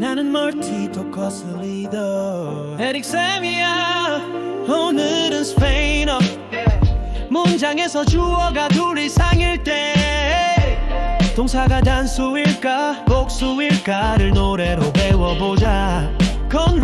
나는 멀티도 거슬리더. 에릭쌤이야 오늘은 스페인어 문장에서 주어가 둘 이상일 때. 동사가 단수일까 복수일까를 노래로 배워보자. Con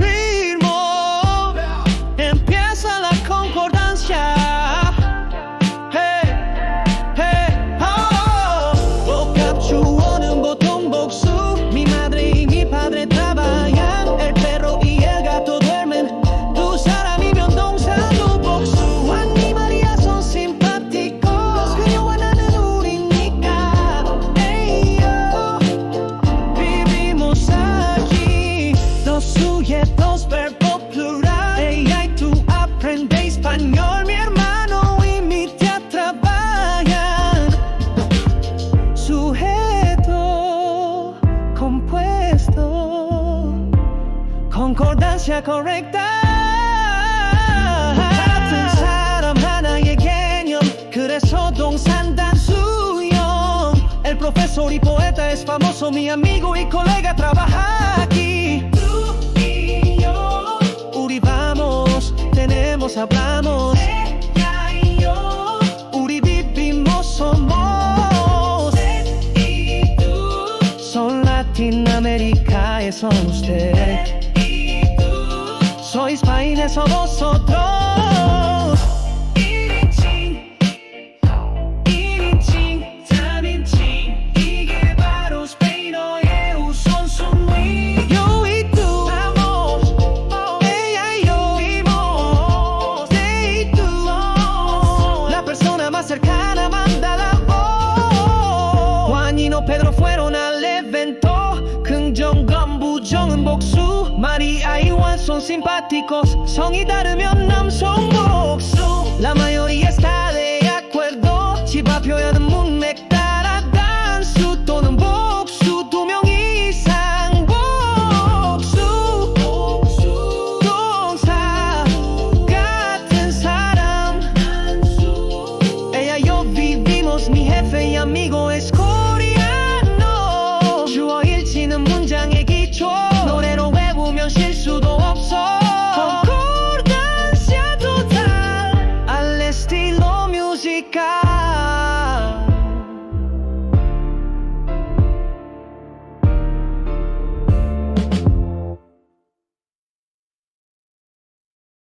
Concordancia correcta 같은 사람 하나의 개념 그래서 동산 단수형 El profesor y poeta es famoso Mi amigo y colega trabaja aquí Tú y yo 우리 vamos tenemos hablamos ella y yo 우리 vivimos somos y tú Son Latinoamérica son usted sois países vosotros. 복수. 마리아이와 손 심파티코스. 성이 다르면 남성 복수. 라마